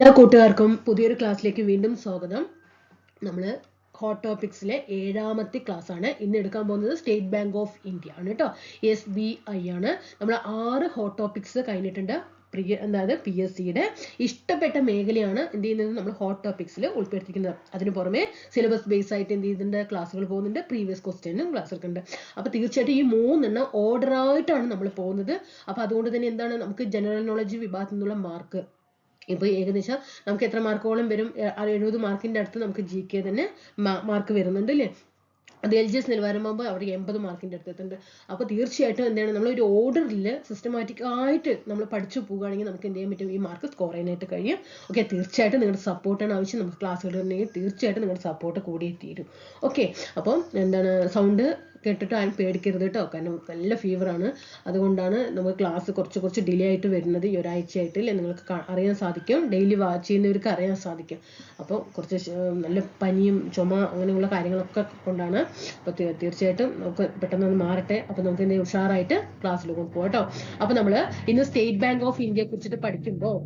എല്ലാ കൂട്ടുകാർക്കും പുതിയൊരു ക്ലാസ്സിലേക്ക് വീണ്ടും സ്വാഗതം. നമ്മൾ ഹോട്ട് ടോപ്പിക്സിലെ ഏഴാമത്തെ ക്ലാസ് ആണ്. ഇന്ന് എടുക്കാൻ പോകുന്നത് സ്റ്റേറ്റ് ബാങ്ക് ഓഫ് ഇന്ത്യ ആണ് കേട്ടോ എസ് ബി ഐ ആണ്. നമ്മൾ ആറ് ഹോട്ട് ടോപ്പിക്സ് കഴിഞ്ഞിട്ടുണ്ട്. പ്രിയ അതായത് പി എസ് സിയുടെ ഇഷ്ടപ്പെട്ട മേഖലയാണ് എന്ത് ചെയ്യുന്നത് നമ്മൾ ഹോട്ട് ടോപ്പിക്സിൽ ഉൾപ്പെടുത്തിക്കുന്നത് അതിന് പുറമെ സിലബസ് ബേസ് ആയിട്ട് എന്ത് ചെയ്യുന്നുണ്ട്? ക്ലാസ്സുകൾ പോകുന്നുണ്ട്. പ്രീവിയസ് ക്വസ്റ്റ്യനും ക്ലാസ് എടുക്കുന്നുണ്ട് അപ്പോൾ തീർച്ചയായിട്ടും ഈ മൂന്നെണ്ണം ഓർഡർ ആയിട്ടാണ് നമ്മൾ പോകുന്നത്. അപ്പോൾ അതുകൊണ്ട് തന്നെ എന്താണ്? നമുക്ക് ജനറൽ നോളജ് വിഭാഗത്തിൽ നിന്നുള്ള മാർക്ക് ഇപ്പോൾ ഏകദേശം നമുക്ക് എത്ര മാർക്കോളം വരും? എഴുപത് മാർക്കിന്റെ അടുത്ത് നമുക്ക് ജി കെ തന്നെ മാർക്ക് വരുന്നുണ്ട് അല്ലേ അത് എൽ ജി എസ് നിലവാരമാകുമ്പോൾ അവിടെ എൺപത് മാർക്കിന്റെ അടുത്ത് എത്തുന്നുണ്ട്. അപ്പോൾ തീർച്ചയായിട്ടും എന്താണ് നമ്മൾ ഒരു ഓർഡറിൽ സിസ്റ്റമാറ്റിക് ആയിട്ട് നമ്മൾ പഠിച്ചു പോവുകയാണെങ്കിൽ നമുക്ക് എന്ത് ചെയ്യാൻ പറ്റും? ഈ മാർക്ക് സ്കോർ ചെയ്യാനായിട്ട് കഴിയും. ഓക്കെ തീർച്ചയായിട്ടും നിങ്ങളുടെ സപ്പോർട്ടാണ് ആവശ്യം. നമുക്ക് ക്ലാസ്സുകൾ തീർച്ചയായിട്ടും നിങ്ങളുടെ സപ്പോർട്ട് കൂടിയേ തീരും. ഓക്കെ അപ്പം എന്താണ് സൗണ്ട് കേട്ടിട്ട് ആരും പേടിക്കരുത് കേട്ടോ കാരണം നല്ല ഫീവറാണ് അതുകൊണ്ടാണ് നമുക്ക് ക്ലാസ് കുറച്ച് കുറച്ച് ഡിലേ ആയിട്ട് വരുന്നത് ഈ ഒരാഴ്ചയായിട്ട് അല്ലേ നിങ്ങൾക്ക് അറിയാൻ സാധിക്കും. ഡെയിലി വാച്ച് ചെയ്യുന്നവർക്ക് അറിയാൻ സാധിക്കും. അപ്പോൾ കുറച്ച് നല്ല പനിയും ചുമ അങ്ങനെയുള്ള കാര്യങ്ങളൊക്കെ കൊണ്ടാണ് അപ്പോൾ തീർച്ചയായിട്ടും നമുക്ക് പെട്ടെന്ന് ഒന്ന് മാറട്ടെ. അപ്പോൾ നമുക്ക് ഇനി ഉഷാറായിട്ട് ക്ലാസ്സിലേക്ക് പോകാം കേട്ടോ അപ്പോൾ നമ്മൾ ഇന്ന് സ്റ്റേറ്റ് ബാങ്ക് ഓഫ് ഇന്ത്യയെ കുറിച്ചിട്ട് പഠിക്കുമ്പോൾ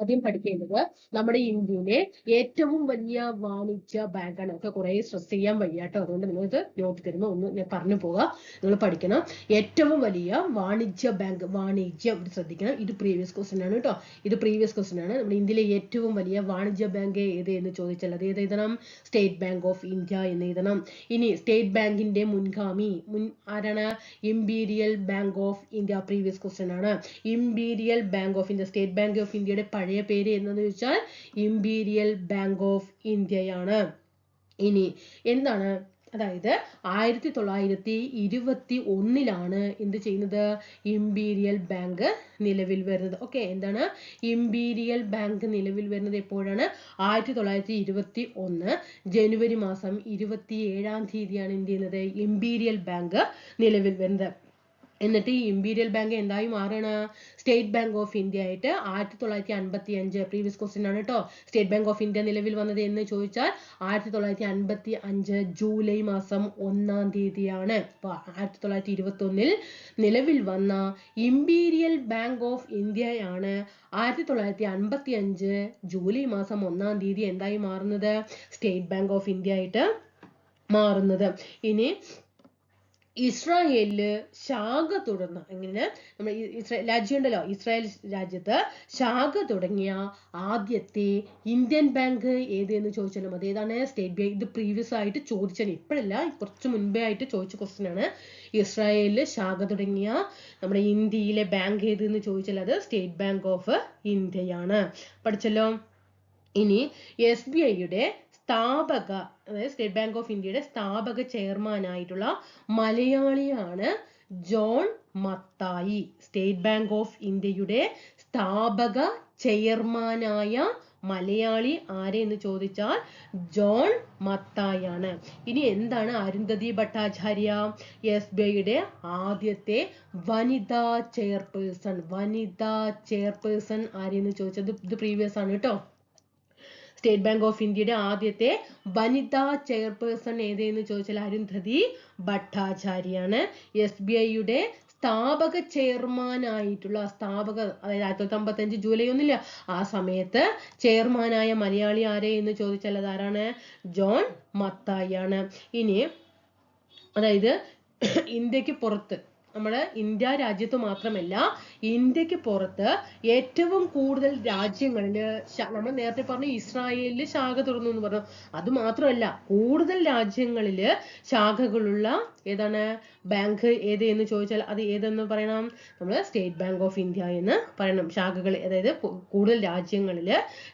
ആദ്യം പഠിക്കേണ്ടത് നമ്മുടെ ഇന്ത്യയിലെ ഏറ്റവും വലിയ വാണിജ്യ ബാങ്കാണ് ഒക്കെ കുറെ സ്ട്രെസ് ചെയ്യാൻ വയ്യ കേട്ടോ അതുകൊണ്ട് നിങ്ങൾ ഇത് നോട്ട് തരുന്നു ഒന്ന് ഞാൻ പറഞ്ഞു പോകാം. നിങ്ങൾ പഠിക്കണം. ഏറ്റവും വലിയ വാണിജ്യ ബാങ്ക് വാണിജ്യം. ശ്രദ്ധിക്കണം. ഇത് പ്രീവിയസ് ക്വസ്റ്റൻ ആണ് കേട്ടോ ഇത് പ്രീവിയസ് ക്വസ്റ്റൻ ആണ്. നമ്മുടെ ഇന്ത്യയിലെ ഏറ്റവും വലിയ വാണിജ്യ ബാങ്ക് ഏത് എന്ന് ചോദിച്ചാൽ അത് ഏത് എഴുതണം? സ്റ്റേറ്റ് ബാങ്ക് ഓഫ് ഇന്ത്യ എന്ന് എഴുതണം. ഇനി സ്റ്റേറ്റ് ബാങ്കിന്റെ മുൻഗാമി മുൻ ആരാണ്? Imperial bank of India previous question ആണ്. Imperial bank of India state bank of ഇന്ത്യയുടെ പഴയ പേര് എന്നു ചോദിച്ചാൽ ഇംപീരിയൽ ബാങ്ക് ഓഫ് ഇന്ത്യയാണ് ഇനി എന്താണ്? അതായത് ആയിരത്തി തൊള്ളായിരത്തി ഇരുപത്തി ഒന്നിലാണ് എന്ത് ചെയ്യുന്നത്? ഇംപീരിയൽ ബാങ്ക് നിലവിൽ വരുന്നത്. ഓക്കെ എന്താണ്? ഇംപീരിയൽ ബാങ്ക് നിലവിൽ വരുന്നത് എപ്പോഴാണ്? ആയിരത്തി തൊള്ളായിരത്തി ഇരുപത്തി ഒന്ന് ജനുവരി മാസം ഇരുപത്തി ഏഴാം തീയതിയാണ് എന്ത് ചെയ്യുന്നത്? ഇംപീരിയൽ ബാങ്ക് നിലവിൽ വരുന്നത്. എന്നിട്ട് ഈ ഇമ്പീരിയൽ ബാങ്ക് എന്തായി മാറുകയാണ് സ്റ്റേറ്റ് ബാങ്ക് ഓഫ് ഇന്ത്യ ആയിട്ട് ആയിരത്തി തൊള്ളായിരത്തി അൻപത്തി അഞ്ച് പ്രീവിയസ് ക്വസ്റ്റ്യൻ ആണ് കേട്ടോ സ്റ്റേറ്റ് ബാങ്ക് ഓഫ് ഇന്ത്യ നിലവിൽ വന്നത് എന്ന് ചോദിച്ചാൽ ആയിരത്തി തൊള്ളായിരത്തി അൻപത്തി അഞ്ച് ജൂലൈ മാസം ഒന്നാം തീയതിയാണ്. അപ്പോൾ ആയിരത്തി തൊള്ളായിരത്തി ഇരുപത്തി ഒന്നിൽ നിലവിൽ വന്ന ഇമ്പീരിയൽ ബാങ്ക് ഓഫ് ഇന്ത്യയാണ് ആയിരത്തി തൊള്ളായിരത്തി അൻപത്തി അഞ്ച് ജൂലൈ മാസം ഒന്നാം തീയതി എന്തായി മാറുന്നത്? സ്റ്റേറ്റ് ബാങ്ക് ഓഫ് ഇന്ത്യ ആയിട്ട് മാറുന്നത്. ഇനി ഇസ്രായേലിൽ ശാഖ തുടർന്ന എങ്ങനെ? നമ്മൾ ഇസ്രായേൽ രാജ്യമുണ്ടല്ലോ ഇസ്രായേൽ രാജ്യത്ത് ശാഖ തുടങ്ങിയ ആദ്യത്തെ ഇന്ത്യൻ ബാങ്ക് ഏത് എന്ന് ചോദിച്ചാലും അത് ഏതാണ് സ്റ്റേറ്റ് ബാങ്ക്. ഇത് പ്രീവിയസ് ആയിട്ട് ചോദിച്ചാണ് ഇപ്പോഴല്ല കുറച്ച് മുൻപേ ആയിട്ട് ചോദിച്ച ക്വസ്റ്റ്യൻ ആണ്. ഇസ്രായേലിൽ ശാഖ തുടങ്ങിയ നമ്മുടെ ഇന്ത്യയിലെ ബാങ്ക് ഏത് എന്ന് ചോദിച്ചാൽ അത് സ്റ്റേറ്റ് ബാങ്ക് ഓഫ് ഇന്ത്യയാണ്. പഠിച്ചല്ലോ? ഇനി എസ് ബി ഐയുടെ സ്ഥാപക അതായത് സ്റ്റേറ്റ് ബാങ്ക് ഓഫ് ഇന്ത്യയുടെ സ്ഥാപക ചെയർമാൻ ആയിട്ടുള്ള മലയാളിയാണ് John Mathai. State bank of ഇന്ത്യയുടെ സ്ഥാപക ചെയർമാനായ മലയാളി ആരെന്ന് ചോദിച്ചാൽ ജോൺ മത്തായാണ് ഇനി എന്താണ് അരുന്ധതി ഭട്ടാചാര്യ എസ് ബി ഐയുടെ ആദ്യത്തെ വനിതാ ചെയർപേഴ്സൺ? വനിതാ ചെയർപേഴ്സൺ ആരെന്ന് ചോദിച്ചത്? ഇത് പ്രീവിയസ് ആണ് കേട്ടോ. സ്റ്റേറ്റ് ബാങ്ക് ഓഫ് ഇന്ത്യയുടെ ആദ്യത്തെ വനിതാ ചെയർപേഴ്സൺ ഏതെന്ന് ചോദിച്ചാൽ അരുന്ധതി ഭട്ടാചാര്യാണ്. എസ് ബി ഐയുടെ സ്ഥാപക ചെയർമാനായിട്ടുള്ള സ്ഥാപക അതായത് ആയിരത്തി തൊള്ളായിരത്തി അമ്പത്തഞ്ച് ജൂലൈ ഒന്നില്ല ആ സമയത്ത് ചെയർമാനായ മലയാളി ആരെ എന്ന് ചോദിച്ചാൽ അതാരാണ് ജോൺ മത്തായി ആണ് ഇനി അതായത് ഇന്ത്യയ്ക്ക് പുറത്ത് നമ്മുടെ ഇന്ത്യ രാജ്യത്ത് മാത്രമല്ല ഇന്ത്യയ്ക്ക് പുറത്ത് ഏറ്റവും കൂടുതൽ രാജ്യങ്ങളിൽ നമ്മൾ നേരത്തെ പറഞ്ഞു ഇസ്രായേലിൽ ശാഖ തുറന്നു എന്ന് പറഞ്ഞു. അത് മാത്രമല്ല കൂടുതൽ രാജ്യങ്ങളിൽ ശാഖകളുള്ള ഏതാണ് ബാങ്ക് ഏത് എന്ന് ചോദിച്ചാൽ അത് ഏതെന്ന് പറയണം? നമ്മൾ സ്റ്റേറ്റ് ബാങ്ക് ഓഫ് ഇന്ത്യ എന്ന് പറയണം. ശാഖകൾ അതായത് കൂടുതൽ രാജ്യങ്ങളിൽ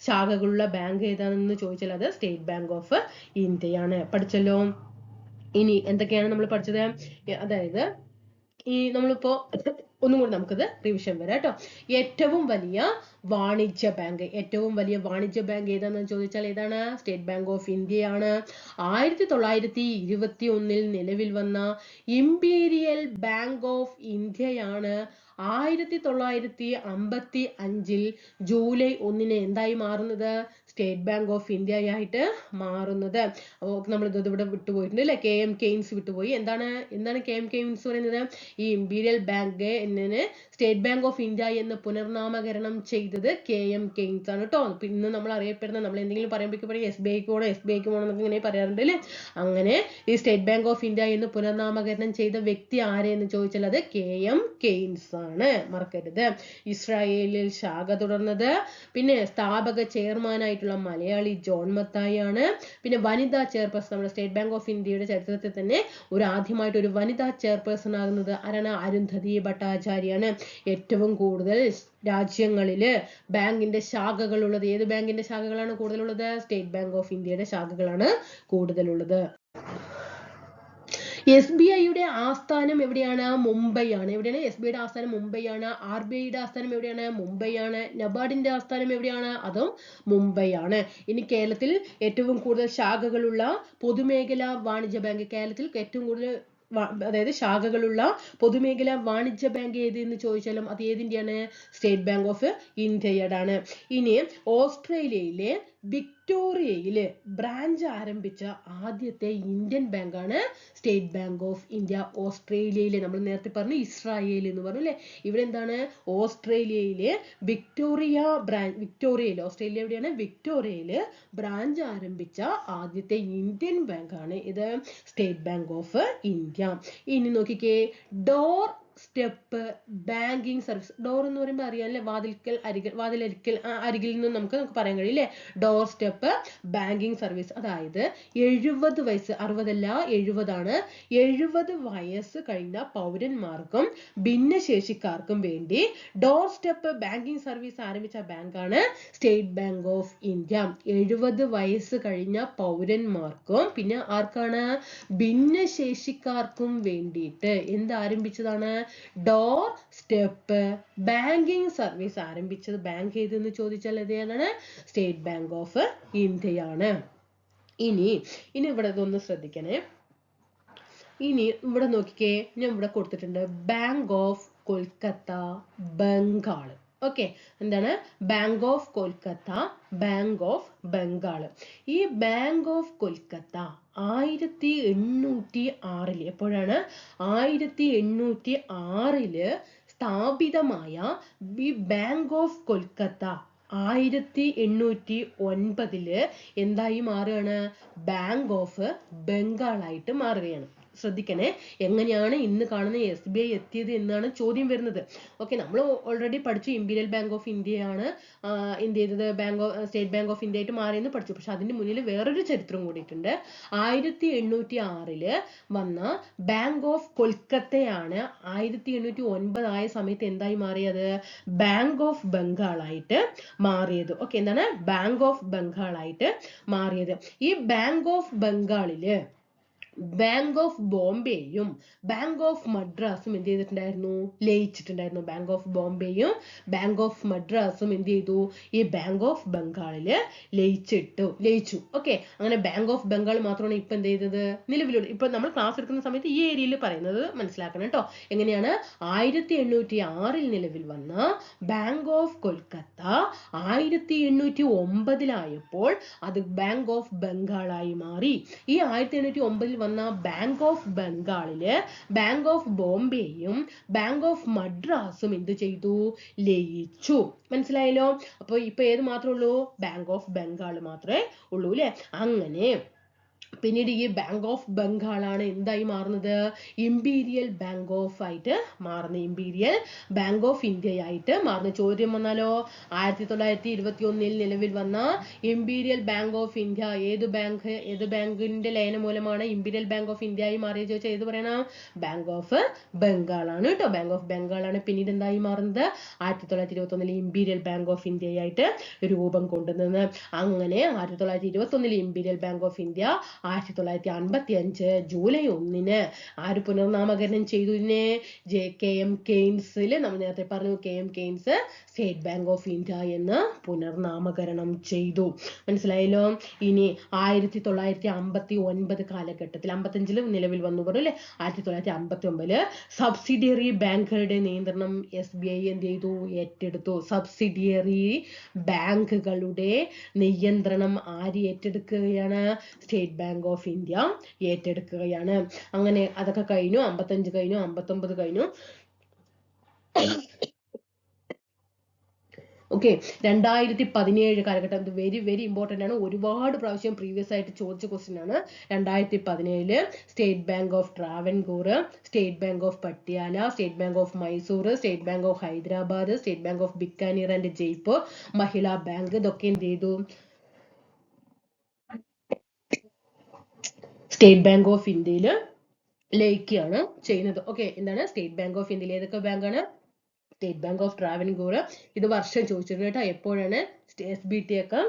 ശാഖകളുള്ള ബാങ്ക് ഏതാണെന്ന് ചോദിച്ചാൽ അത് സ്റ്റേറ്റ് ബാങ്ക് ഓഫ് ഇന്ത്യയാണ് പഠിച്ചല്ലോ? ഇനി എന്തൊക്കെയാണ് നമ്മൾ പഠിച്ചത്? അതായത് ഈ നമ്മളിപ്പോ ഒന്നും കൂടി നമുക്കിത് റിവിഷൻ വരാം കേട്ടോ. ഏറ്റവും വലിയ വാണിജ്യ ബാങ്ക് ഏറ്റവും വലിയ വാണിജ്യ ബാങ്ക് ഏതാണെന്ന് ചോദിച്ചാൽ ഏതാണ്? സ്റ്റേറ്റ് ബാങ്ക് ഓഫ് ഇന്ത്യയാണ്. ആയിരത്തി തൊള്ളായിരത്തി ഇരുപത്തി ഒന്നിൽ നിലവിൽ വന്ന ഇംപീരിയൽ ബാങ്ക് ഓഫ് ഇന്ത്യയാണ്. ആയിരത്തി തൊള്ളായിരത്തി അമ്പത്തി അഞ്ചിൽ ജൂലൈ ഒന്നിന് എന്തായി മാറുന്നത്? സ്റ്റേറ്റ് ബാങ്ക് ഓഫ് ഇന്ത്യയായിട്ട് മാറുന്നത്. അപ്പോൾ നമ്മൾ ഇത് ഇവിടെ വിട്ടുപോയിട്ടുണ്ട് അല്ലേ? കെ എം കെയിൻസ് വിട്ടുപോയി എന്താണ് എന്താണ് കെ എം കെയിൻസ് പറയുന്നത്? ഈ ഇമ്പീരിയൽ ബാങ്ക് എന്നിന് സ്റ്റേറ്റ് ബാങ്ക് ഓഫ് ഇന്ത്യ എന്ന് പുനർനാമകരണം ചെയ്തത് കെ എം കെയിൻസ് ആണ് കേട്ടോ ഇന്ന് നമ്മൾ അറിയപ്പെടുന്ന നമ്മൾ എന്തെങ്കിലും പറയുമ്പോഴേക്കും പറയും എസ് ബി ഐക്ക് പോകണം എസ് ബി ഐക്ക് പോകണം എന്നൊക്കെ ഇങ്ങനെ പറയാറുണ്ട് അല്ലേ? അങ്ങനെ ഈ സ്റ്റേറ്റ് ബാങ്ക് ഓഫ് ഇന്ത്യ എന്ന് പുനർനാമകരണം ചെയ്ത വ്യക്തി ആരെന്ന് ചോദിച്ചാൽ അത് കെ എം കെയിൻസ് ആണ്. മറക്കരുത്. ഇസ്രായേലിൽ ശാഖ തുടർന്നത്. പിന്നെ സ്ഥാപക ചെയർമാനായിട്ടുള്ള മലയാളി ജോൺ മത്തായി ആണ് പിന്നെ വനിതാ ചെയർപേഴ്സൺ നമ്മുടെ സ്റ്റേറ്റ് ബാങ്ക് ഓഫ് ഇന്ത്യയുടെ ചരിത്രത്തിൽ തന്നെ ഒരു ആദ്യമായിട്ട് ഒരു വനിതാ ചെയർപേഴ്സൺ ആകുന്നത് ആരാണ്? അരുന്ധതി ഭട്ടാചാര്യാണ് ഏറ്റവും കൂടുതൽ രാജ്യങ്ങളിൽ ബാങ്കിന്റെ ശാഖകളുള്ളത്. ഏത് ബാങ്കിന്റെ ശാഖകളാണ് കൂടുതലുള്ളത്? സ്റ്റേറ്റ് ബാങ്ക് ഓഫ് ഇന്ത്യയുടെ ശാഖകളാണ് കൂടുതലുള്ളത്. എസ് ബി ഐയുടെ ആസ്ഥാനം എവിടെയാണ്? മുംബൈ ആണ് എവിടെയാണ് എസ് ബി ഐയുടെ ആസ്ഥാനം? മുംബൈ ആണ് ആർ ബി ഐയുടെ ആസ്ഥാനം എവിടെയാണ്? മുംബൈ ആണ് നബാർഡിന്റെ ആസ്ഥാനം എവിടെയാണ്? അതും മുംബൈ ആണ് ഇനി കേരളത്തിൽ ഏറ്റവും കൂടുതൽ ശാഖകളുള്ള പൊതുമേഖലാ വാണിജ്യ ബാങ്ക് കേരളത്തിൽ ഏറ്റവും കൂടുതൽ അതായത് ശാഖകളുള്ള പൊതുമേഖല വാണിജ്യ ബാങ്ക് ഏത് എന്ന് ചോദിച്ചാലും അത് ഏതിന്റെയാണ്? സ്റ്റേറ്റ് ബാങ്ക് ഓഫ് ഇന്ത്യയുടെ ആണ് ഇനി ഓസ്ട്രേലിയയിലെ വിക്ടോറിയയിൽ ബ്രാഞ്ച് ആരംഭിച്ച ആദ്യത്തെ ഇന്ത്യൻ ബാങ്കാണ് സ്റ്റേറ്റ് ബാങ്ക് ഓഫ് ഇന്ത്യ ഓസ്ട്രേലിയയിലെ. നമ്മൾ നേരത്തെ പറഞ്ഞു ഇസ്രായേൽ എന്ന് പറഞ്ഞു അല്ലെ? ഇവിടെ എന്താണ്? ഓസ്ട്രേലിയയിലെ വിക്ടോറിയ ബ്രാഞ്ച് വിക്ടോറിയയിൽ ഓസ്ട്രേലിയ എവിടെയാണ്? വിക്ടോറിയയിൽ ബ്രാഞ്ച് ആരംഭിച്ച ആദ്യത്തെ ഇന്ത്യൻ ബാങ്കാണ് ഇത്. സ്റ്റേറ്റ് ബാങ്ക് ഓഫ് ഇന്ത്യ ഇനി നോക്കിക്കേ. Door step banking service door എന്ന് പറയുമ്പോൾ അറിയാമല്ലേ വാതിൽക്കൽ അരികിൽ വാതിലരിക്കൽ അരികിൽ നിന്ന് നമുക്ക് നമുക്ക് പറയാൻ കഴിയും ഡോർ സ്റ്റെപ്പ് ബാങ്കിങ് സർവീസ് അതായത് എഴുപത് വയസ്സ് അറുപതല്ല എഴുപതാണ്. എഴുപത് വയസ്സ് കഴിഞ്ഞ പൗരന്മാർക്കും ഭിന്നശേഷിക്കാർക്കും വേണ്ടി ഡോർ സ്റ്റെപ്പ് ബാങ്കിങ് സർവീസ് ആരംഭിച്ച ബാങ്കാണ് സ്റ്റേറ്റ് ബാങ്ക് ഓഫ് ഇന്ത്യ എഴുപത് വയസ്സ് കഴിഞ്ഞ പൗരന്മാർക്കും പിന്നെ ആർക്കാണ്? ഭിന്നശേഷിക്കാർക്കും വേണ്ടിയിട്ട്. എന്ത് ആരംഭിച്ചതാണ്? ഡോർ സ്റ്റെപ്പ് ബാങ്കിങ് സർവീസ് ആരംഭിച്ചത് ബാങ്ക് ഏതെന്ന് ചോദിച്ചാൽ അത് ഏതാണ് സ്റ്റേറ്റ് ബാങ്ക് ഓഫ് ഇന്ത്യയാണ്. ഇനി ഇനി ഇവിടെ ഇതൊന്ന് ശ്രദ്ധിക്കണേ. ഇനി ഇവിടെ നോക്കിക്കേ ഞാൻ ഇവിടെ കൊടുത്തിട്ടുണ്ട് bank of Kolkata Bengal okay എന്താണ്? Bank of Kolkata bank of Bengal ഈ ബാങ്ക് ഓഫ് കൊൽക്കത്ത ആയിരത്തി എണ്ണൂറ്റി ആറിൽ എപ്പോഴാണ്? ആയിരത്തി എണ്ണൂറ്റി ആറിൽ സ്ഥാപിതമായ ഈ ബാങ്ക് ഓഫ് കൊൽക്കത്ത ആയിരത്തി എണ്ണൂറ്റി ഒൻപതിൽ എന്തായി മാറുകയാണ്? ബാങ്ക് ഓഫ് ബംഗാളായിട്ട് മാറുകയാണ്. ശ്രദ്ധിക്കണേ. എങ്ങനെയാണ് ഇന്ന് കാണുന്ന എസ് ബി ഐ എത്തിയത് എന്നാണ് ചോദ്യം വരുന്നത്. ഓക്കെ നമ്മൾ ഓൾറെഡി പഠിച്ചു. ഇമ്പീരിയൽ ബാങ്ക് ഓഫ് ഇന്ത്യയാണ് എന്ത് ചെയ്തത്? Bank of state bank of India ആയിട്ട് മാറിയെന്ന് പഠിച്ചു. പക്ഷെ അതിന് മുന്നിൽ വേറൊരു ചരിത്രം കൂടിയിട്ടുണ്ട്. ആയിരത്തി എണ്ണൂറ്റി ആറിൽ വന്ന ബാങ്ക് ഓഫ് കൊൽക്കത്തയാണ് ആയിരത്തി എണ്ണൂറ്റി ഒൻപത് ആയ സമയത്ത് എന്തായി മാറിയത്? ബാങ്ക് ഓഫ് ബംഗാൾ ആയിട്ട് മാറിയത്. ഓക്കെ എന്താണ്? ബാങ്ക് ഓഫ് ബംഗാൾ ആയിട്ട് മാറിയത്. ഈ ബാങ്ക് ഓഫ് ബംഗാളിൽ ബാങ്ക് ഓഫ് ബോംബെയും ബാങ്ക് ഓഫ് മദ്രാസും എന്ത് ചെയ്തിട്ടുണ്ടായിരുന്നു? ലയിച്ചിട്ടുണ്ടായിരുന്നു. ബാങ്ക് ഓഫ് ബോംബെയും ബാങ്ക് ഓഫ് മദ്രാസും എന്ത് ചെയ്തു? ഈ ബാങ്ക് ഓഫ് ബംഗാളിൽ ലയിച്ചിട്ടു. ലയിച്ചു. ഓക്കെ അങ്ങനെ ബാങ്ക് ഓഫ് ബംഗാൾ മാത്രമാണ് ഇപ്പൊ എന്ത് ചെയ്തത്? നിലവിലുള്ള ഇപ്പൊ നമ്മൾ ക്ലാസ് എടുക്കുന്ന സമയത്ത് ഈ ഏരിയയിൽ പറയുന്നത് മനസ്സിലാക്കണം കേട്ടോ എങ്ങനെയാണ്? ആയിരത്തി എണ്ണൂറ്റി ആറിൽ നിലവിൽ വന്ന ബാങ്ക് ഓഫ് കൊൽക്കത്ത ആയിരത്തി എണ്ണൂറ്റി ഒമ്പതിലായപ്പോൾ അത് ബാങ്ക് ഓഫ് ബംഗാളായി മാറി. ഈ ആയിരത്തി എണ്ണൂറ്റി ഒമ്പതിൽ വന്ന ബാങ്ക് ഓഫ് ബംഗാളിൽ ബാങ്ക് ഓഫ് ബോംബെയും ബാങ്ക് ഓഫ് മദ്രാസും എന്ത് ചെയ്തു? ലയിച്ചു. മനസ്സിലായല്ലോ? അപ്പൊ ഇപ്പൊ ഏത് മാത്രമേ ഉള്ളൂ? ബാങ്ക് ഓഫ് ബംഗാൾ മാത്രമേ ഉള്ളൂ അല്ലെ അങ്ങനെ പിന്നീട് ഈ ബാങ്ക് ഓഫ് ബംഗാളാണ് എന്തായി മാറുന്നത്? ഇമ്പീരിയൽ ബാങ്ക് ഓഫ് ആയിട്ട് മാറുന്നത് ഇമ്പീരിയൽ ബാങ്ക് ഓഫ് ഇന്ത്യ ആയിട്ട് മാറുന്ന. ചോദ്യം വന്നാലോ? ആയിരത്തി തൊള്ളായിരത്തി ഇരുപത്തി ഒന്നിൽ നിലവിൽ വന്ന ഇമ്പീരിയൽ ബാങ്ക് ഓഫ് ഇന്ത്യ ഏത് ബാങ്ക് ഏത് ബാങ്കിന്റെ ലയനം മൂലമാണ് ഇമ്പീരിയൽ ബാങ്ക് ഓഫ് ഇന്ത്യ ആയി മാറിയത് ചോദിച്ചാൽ ഏത് പറയണം? ബാങ്ക് ഓഫ് ബംഗാൾ ആണ് കേട്ടോ. ബാങ്ക് ഓഫ് ബംഗാൾ ആണ് പിന്നീട് എന്തായി മാറുന്നത്? ആയിരത്തി തൊള്ളായിരത്തി ഇരുപത്തി ഒന്നിൽ ഇമ്പീരിയൽ ബാങ്ക് ഓഫ് ഇന്ത്യ ആയിട്ട് രൂപം കൊണ്ടുവന്നത്. അങ്ങനെ ആയിരത്തി തൊള്ളായിരത്തി ഇരുപത്തി ഒന്നിൽ ഇമ്പീരിയൽ ബാങ്ക് ഓഫ് ഇന്ത്യ ആയിരത്തി തൊള്ളായിരത്തി അൻപത്തി അഞ്ച് ജൂലൈ ഒന്നിന് ആര് പുനർനാമകരണം ചെയ്തു ഇതിനെ ജെ കെ എം കെയ്ൻസിൽ നമ്മൾ നേരത്തെ പറഞ്ഞു K M Keynes state bank of India എന്ന് പുനർനാമകരണം ചെയ്തു. മനസ്സിലായല്ലോ? ഇനി ആയിരത്തി തൊള്ളായിരത്തി അമ്പത്തി ഒൻപത് കാലഘട്ടത്തിൽ അമ്പത്തഞ്ചിൽ നിലവിൽ വന്നു പറഞ്ഞു അല്ലെ? ആയിരത്തി തൊള്ളായിരത്തി അമ്പത്തി ഒമ്പതിൽ സബ്സിഡിയറി ബാങ്കുകളുടെ നിയന്ത്രണം എസ് ബി ഐ എന്ത് ചെയ്തു? ഏറ്റെടുത്തു. സബ്സിഡിയറി ബാങ്കുകളുടെ നിയന്ത്രണം ആര് ഏറ്റെടുക്കുകയാണ്? സ്റ്റേറ്റ് ബാങ്ക് ഓഫ് ഇന്ത്യ ഏറ്റെടുക്കുകയാണ്. അങ്ങനെ അതൊക്കെ കഴിഞ്ഞു അമ്പത്തഞ്ച് കഴിഞ്ഞു അമ്പത്തൊമ്പത് കഴിഞ്ഞു. ഓക്കെ രണ്ടായിരത്തി പതിനേഴ് കാലഘട്ടം. ഇത് വെരി വെരി ഇമ്പോർട്ടന്റ് ആണ്. ഒരുപാട് പ്രാവശ്യം പ്രീവിയസ് ആയിട്ട് ചോദിച്ച ക്വസ്റ്റ്യൻ ആണ്. രണ്ടായിരത്തി പതിനേഴിൽ state bank of Travancore state bank of Patiala state bank of Mysore state bank of Hyderabad state bank of Bikaner and Jaipur Mahila bank ഇതൊക്കെ എന്ത് ചെയ്തു? സ്റ്റേറ്റ് ബാങ്ക് ഓഫ് ഇന്ത്യയിൽ ലയിക്കുകയാണ് ചെയ്യുന്നത്. ഓക്കെ എന്താണ്? സ്റ്റേറ്റ് ബാങ്ക് ഓഫ് ഇന്ത്യയിൽ ഏതൊക്കെ ബാങ്കാണ് state bank of Travancore ഇത് വർഷം ചോദിച്ചിരുന്നു കേട്ടോ. എപ്പോഴാണ് എസ് ബി ടി ഒക്കെ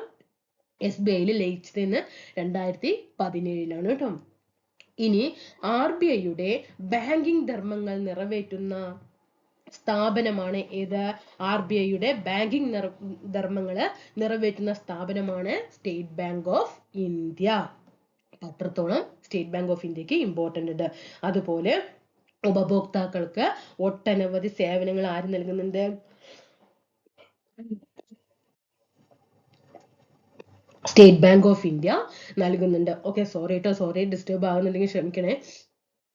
എസ് ബി ഐയിൽ ലയിച്ചതെന്ന്? രണ്ടായിരത്തി പതിനേഴിലാണ് കേട്ടോ. ഇനി ആർ ബി ഐയുടെ ബാങ്കിങ് ധർമ്മങ്ങൾ നിറവേറ്റുന്ന സ്ഥാപനമാണ് ഏത്? ആർ ബി ഐയുടെ ബാങ്കിങ് ധർമ്മങ്ങൾ നിറവേറ്റുന്ന സ്ഥാപനമാണ് സ്റ്റേറ്റ് ബാങ്ക് ഓഫ് ഇന്ത്യ അത്രത്തോളം സ്റ്റേറ്റ് ബാങ്ക് ഓഫ് ഇന്ത്യയ്ക്ക് ഇമ്പോർട്ടന്റ് ഉണ്ട്. അതുപോലെ ഉപഭോക്താക്കൾക്ക് ഒട്ടനവധി സേവനങ്ങൾ ആര് നൽകുന്നുണ്ട്? സ്റ്റേറ്റ് ബാങ്ക് ഓഫ് ഇന്ത്യ നൽകുന്നുണ്ട്. ഓക്കെ സോറി കേട്ടോ സോറി ഡിസ്റ്റർബ് ആകുന്നുണ്ടെങ്കിൽ ക്ഷമിക്കണേ.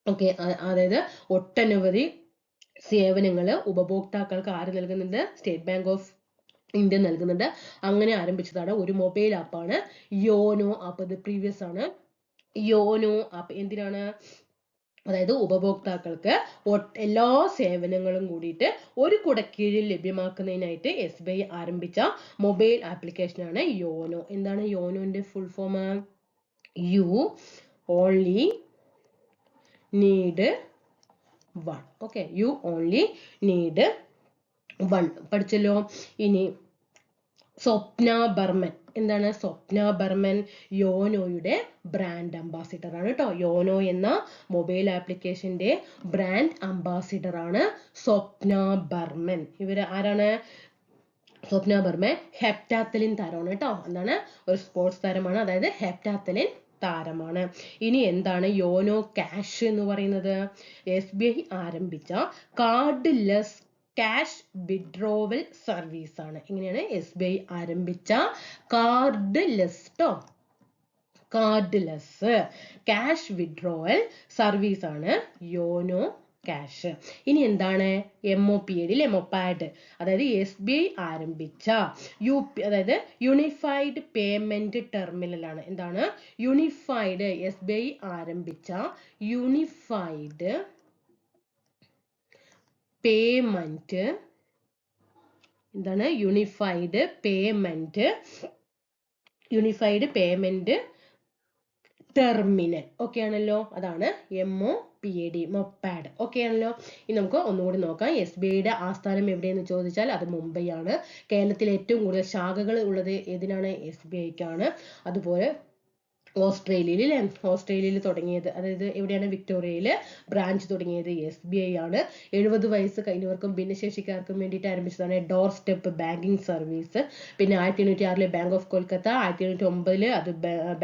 ഓക്കെ അതായത് ഒട്ടനവധി സേവനങ്ങൾ ഉപഭോക്താക്കൾക്ക് ആര് നൽകുന്നുണ്ട്? സ്റ്റേറ്റ് ബാങ്ക് ഓഫ് ഇന്ത്യ നൽകുന്നുണ്ട്. അങ്ങനെ ആരംഭിച്ചതാണ്. ഒരു മൊബൈൽ ആപ്പാണ് യോനോ ആപ്പ് ഇത് പ്രീവിയസ് ആണ്. യോനോ അപ്പൊ എന്തിനാണ്? അതായത് ഉപഭോക്താക്കൾക്ക് എല്ലാ സേവനങ്ങളും കൂടിയിട്ട് ഒരു കുടക്കീഴിൽ ലഭ്യമാക്കുന്നതിനായിട്ട് എസ് ബി ഐ ആരംഭിച്ച മൊബൈൽ ആപ്ലിക്കേഷൻ ആണ് യോനോ. എന്താണ് യോനോന്റെ full form you only need one okay you only need one പഠിച്ചല്ലോ. ഇനി സ്വപ്ന ബർമൻ. എന്താണ്? സ്വപ്ന ബർമൻ യോനോയുടെ ബ്രാൻഡ് അംബാസിഡർ ആണ് കേട്ടോ യോനോ എന്ന മൊബൈൽ ആപ്ലിക്കേഷന്റെ ബ്രാൻഡ് അംബാസിഡർ ആണ് സ്വപ്ന ബർമൻ ഇവർ ആരാണ്? സ്വപ്ന ബർമൻ ഹെപ്റ്റാത്തലിൻ താരമാണ് കേട്ടോ എന്താണ്? ഒരു സ്പോർട്സ് താരമാണ്. അതായത് ഹെപ്റ്റാത്തലിൻ താരമാണ്. ഇനി എന്താണ് യോനോ ക്യാഷ് എന്ന് പറയുന്നത്? എസ് ബി ഐ ആരംഭിച്ച cardless cash withdrawal service ആണ്. ഇങ്ങനെയാണ് എസ് ബി ഐ ആരംഭിച്ച കാർഡ് ലെസ് ട്ടോ? Cardless cash withdrawal service ആണ് യോനോ ക്യാഷ് ഇനി എന്താണ്? എം ഒ പി എഡിൽ എമൊപാഡ് അതായത് എസ് ബി ഐ ആരംഭിച്ച യു പി അതായത് യൂണിഫൈഡ് പേയ്മെന്റ് ടെർമിനലാണ് എന്താണ്? യൂണിഫൈഡ് എസ് ബി ഐ ആരംഭിച്ച യൂണിഫൈഡ് പേയ്മെന്റ് എന്താണ്? Unified payment unified payment terminal okay ആണല്ലോ? അതാണ് M O P A D MOPAD okay ആണല്ലോ? ഇനി നമുക്ക് ഒന്നുകൂടി നോക്കാം. എസ് ബി ഐയുടെ ആസ്ഥാനം എവിടെയെന്ന് ചോദിച്ചാൽ അത് മുംബൈ ആണ്. കേരളത്തിൽ ഏറ്റവും കൂടുതൽ ശാഖകൾ ഉള്ളത് ഏതിനാണ്? എസ് ബി ഐക്കാണ് അതുപോലെ ഓസ്ട്രേലിയയിൽ ഓസ്ട്രേലിയയിൽ തുടങ്ങിയത്. അതായത് എവിടെയാണ്? വിക്ടോറിയയിൽ ബ്രാഞ്ച് തുടങ്ങിയത്. എസ് ബി ഐ ആണ്. എഴുപത് വയസ്സ് കഴിഞ്ഞവർക്കും ഭിന്നശേഷിക്കാർക്കും വേണ്ടിയിട്ട് ആരംഭിച്ചതാണ് ഡോർ സ്റ്റെപ്പ് ബാങ്കിങ് സർവീസ് പിന്നെ ആയിരത്തി എണ്ണൂറ്റി ആറിലെ ബാങ്ക് ഓഫ് കൊൽക്കത്ത ആയിരത്തി എണ്ണൂറ്റി ഒമ്പതിൽ അത്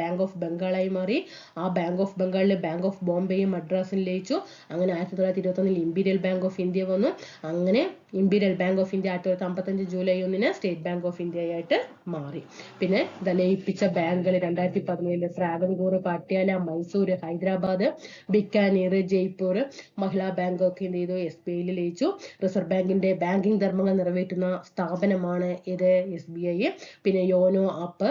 ബാങ്ക് ഓഫ് ബംഗാളായി മാറി. ആ ബാങ്ക് ഓഫ് ബംഗാളിൽ ബാങ്ക് ഓഫ് ബോംബെയും മദ്രാസും ലയിച്ചു. അങ്ങനെ ആയിരത്തി തൊള്ളായിരത്തി ഇരുപത്തൊന്നിൽ ഇമ്പീരിയൽ ബാങ്ക് ഓഫ് ഇന്ത്യ വന്നു. അങ്ങനെ ഇമ്പീരിയൽ ബാങ്ക് ഓഫ് ഇന്ത്യ ആയിരത്തി തൊള്ളായിരത്തി അമ്പത്തഞ്ച് ജൂലൈ ഒന്നിന് സ്റ്റേറ്റ് ബാങ്ക് ഓഫ് ഇന്ത്യയായിട്ട് മാറി. പിന്നെ ഇത് ലയിപ്പിച്ച ബാങ്കുകൾ രണ്ടായിരത്തി പതിനേഴിൽ ട്രാവൻകൂർ പാട്യാല മൈസൂർ ഹൈദരാബാദ് ബിക്കാനീർ ജയ്പൂർ മഹിളാ ബാങ്ക് ഒക്കെ എന്ത് ചെയ്തു? എസ് ബി ഐയിൽ ലയിച്ചു. റിസർവ് ബാങ്കിന്റെ ബാങ്കിംഗ് ധർമ്മങ്ങൾ നിറവേറ്റുന്ന സ്ഥാപനമാണ് ഇത് എസ് ബി ഐ പിന്നെ യോനോ ആപ്പ്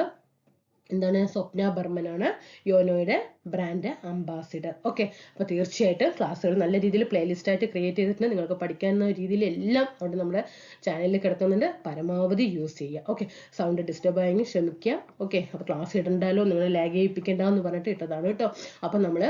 എന്താണ്? സ്വപ്ന ബർമനാണ് യോനോയുടെ ബ്രാൻഡ് അംബാസിഡർ ഓക്കെ അപ്പൊ തീർച്ചയായിട്ടും ക്ലാസ്സുകൾ നല്ല രീതിയിൽ പ്ലേലിസ്റ്റ് ആയിട്ട് ക്രിയേറ്റ് ചെയ്തിട്ടുണ്ട്. നിങ്ങൾക്ക് പഠിക്കാവുന്ന രീതിയിൽ എല്ലാം അവിടെ നമ്മുടെ ചാനലിൽ കിടക്കുന്നുണ്ട്. പരമാവധി യൂസ് ചെയ്യുക. ഓക്കെ സൗണ്ട് ഡിസ്റ്റർബ് ആയെങ്കിൽ ക്ഷമിക്കുക ഓക്കെ അപ്പൊ ക്ലാസ് ഇടണ്ടല്ലോ നിങ്ങളെ ലാഗ് ചെയ്യിപ്പിക്കേണ്ട എന്ന് പറഞ്ഞിട്ട് ഇട്ടതാണ് കേട്ടോ. അപ്പൊ നമ്മൾ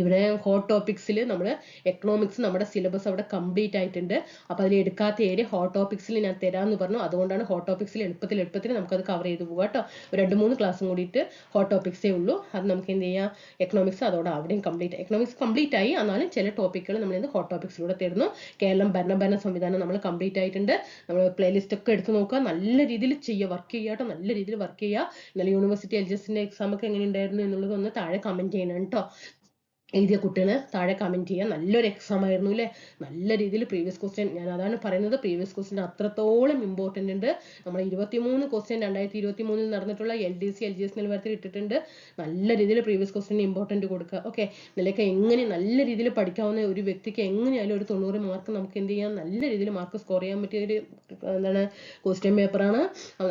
ഇവിടെ ഹോട്ട് ടോപ്പിക്സിൽ നമ്മൾ എക്കണോമിക്സ് നമ്മുടെ സിലബസ് അവിടെ കംപ്ലീറ്റ് ആയിട്ടുണ്ട്. അപ്പോൾ അതിൽ എടുക്കാത്ത ഏരിയ ഹോട്ട് ടോപ്പിക്സിൽ ഞാൻ തരാമെന്ന് പറഞ്ഞു. അതുകൊണ്ടാണ് ഹോട്ട് ടോപ്പിക്സിൽ എളുപ്പത്തിൽ എളുപ്പത്തിൽ നമുക്കത് കവർ ചെയ്ത് പോകാം കേട്ടോ രണ്ട് മൂന്ന് ക്ലാസ്സും കൂടിയിട്ട് ഹോട്ട് ടോപ്പിക്സേ ഉള്ളൂ. അത് നമുക്ക് എന്ത് ചെയ്യാം? എക്കണോമിക്സ് അതോടെ അവിടെയും കംപ്ലീറ്റ് എക്കണോമിക്സ് കംപ്ലീറ്റ് ആയി. എന്നാലും ചില ടോപ്പിക്കുകൾ നമ്മൾ ഇന്ന് ഹോട്ട് ടോപ്പിക്സിലൂടെ തരുന്നു കേരളം ഭരണഭരണ സംവിധാനം നമ്മൾ കംപ്ലീറ്റ് ആയിട്ടുണ്ട്. നമ്മൾ പ്ലേലിസ്റ്റ് ഒക്കെ എടുത്ത് നോക്കുക. നല്ല രീതിയിൽ ചെയ്യുക. വർക്ക് ചെയ്യുക കേട്ടോ നല്ല രീതിയിൽ വർക്ക് ചെയ്യുക. ഇന്നലെ യൂണിവേഴ്സിറ്റി എൽ ജി എസിന്റെ എക്സാം ഒക്കെ എങ്ങനെ ഉണ്ടായിരുന്നു എന്നുള്ളത് ഒന്ന് താഴെ കമന്റ് ചെയ്യണം കേട്ടോ എഴുതിയ കുട്ടികൾ താഴെ കമന്റ് ചെയ്യുക നല്ലൊരു എക്സാം ആയിരുന്നു അല്ലേ നല്ല രീതിയിൽ പ്രീവിയസ് ക്വസ്റ്റ്യൻ ഞാൻ അതാണ് പറയുന്നത്. പ്രീവിയസ് ക്വസ്റ്റ്യൻ അത്രത്തോളം ഇമ്പോർട്ടന്റ് ഉണ്ട്. നമ്മൾ ഇരുപത്തിമൂന്ന് ക്വസ്റ്റ്യൻ രണ്ടായിരത്തി ഇരുപത്തി മൂന്നിൽ നടന്നിട്ടുള്ള L D C L G S നിലവാരത്തിൽ ഇട്ടിട്ടുണ്ട്. നല്ല രീതിയിൽ പ്രീവിയസ് ക്വസ്റ്റ്യൻ ഇമ്പോർട്ടന്റ് കൊടുക്കുക. ഓക്കെ നിലയ്ക്ക് എങ്ങനെ നല്ല രീതിയിൽ പഠിക്കാവുന്ന ഒരു വ്യക്തിക്ക് എങ്ങനെയായാലും ഒരു തൊണ്ണൂറ് മാർക്ക് നമുക്ക് എന്ത് ചെയ്യാം? നല്ല രീതിയിൽ മാർക്ക് സ്കോർ ചെയ്യാൻ പറ്റിയ ഒരു എന്താണ് ക്വസ്റ്റ്യൻ പേപ്പറാണ്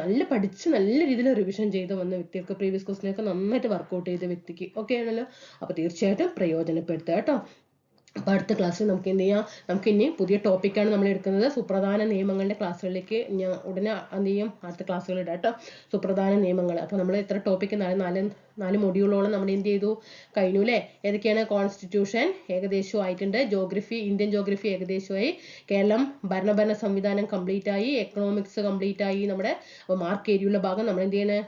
നല്ല പഠിച്ച് നല്ല രീതിയിൽ റിവിഷൻ ചെയ്ത് വന്ന വ്യക്തികൾക്ക് പ്രീവിയസ് ക്വസ്റ്റ്യൻ ഒക്കെ നന്നായിട്ട് വർക്കൗട്ട് ചെയ്ത വ്യക്തിക്ക്. ഓക്കെ ആണല്ലോ? അപ്പോൾ തീർച്ചയായിട്ടും പ്രയോജനപ്പെടുത്തുക കേട്ടോ. അപ്പോൾ അടുത്ത ക്ലാസ്സിൽ നമുക്ക് എന്ത് ചെയ്യാം? നമുക്ക് ഇനി പുതിയ ടോപ്പിക്കാണ് നമ്മൾ എടുക്കുന്നത്. സുപ്രധാന നിയമങ്ങളുടെ ക്ലാസ്സുകളിലേക്ക് ഞാൻ ഉടനെ എന്ത് ചെയ്യും? അടുത്ത ക്ലാസ്സുകൾ ഇടാം കേട്ടോ. സുപ്രധാന നിയമങ്ങൾ. അപ്പോൾ നമ്മൾ എത്ര ടോപ്പിക്ക് നാല് നാല് നാല് മൊഡ്യൂളോളം നമ്മൾ എന്ത് ചെയ്തു? കഴിഞ്ഞു അല്ലേ? ഏതൊക്കെയാണ്? കോൺസ്റ്റിറ്റ്യൂഷൻ ഏകദേശം ആയിട്ടുണ്ട്. ജോഗ്രഫി ഇന്ത്യൻ ജോഗ്രഫി ഏകദേശമായി കേരളം ഭരണഭരണ സംവിധാനം കംപ്ലീറ്റ് ആയി. എക്കണോമിക്സ് കംപ്ലീറ്റ് ആയി. നമ്മുടെ മാർക്ക് ഏരിയയുള്ള ഭാഗം നമ്മൾ എന്ത് ചെയ്യണേ?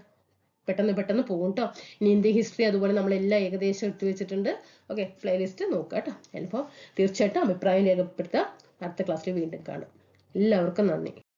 പെട്ടെന്ന് പെട്ടെന്ന് പോകും കേട്ടോ ഇനി ഇന്ത്യൻ ഹിസ്റ്ററി അതുപോലെ നമ്മളെല്ലാം ഏകദേശം എടുത്തു വെച്ചിട്ടുണ്ട്. ഓക്കെ പ്ലേലിസ്റ്റ് നോക്കുക കേട്ടോ ചിലപ്പോൾ തീർച്ചയായിട്ടും അഭിപ്രായം രേഖപ്പെടുത്തുക. അടുത്ത ക്ലാസ്സിൽ വീണ്ടും കാണാം. എല്ലാവർക്കും നന്ദി.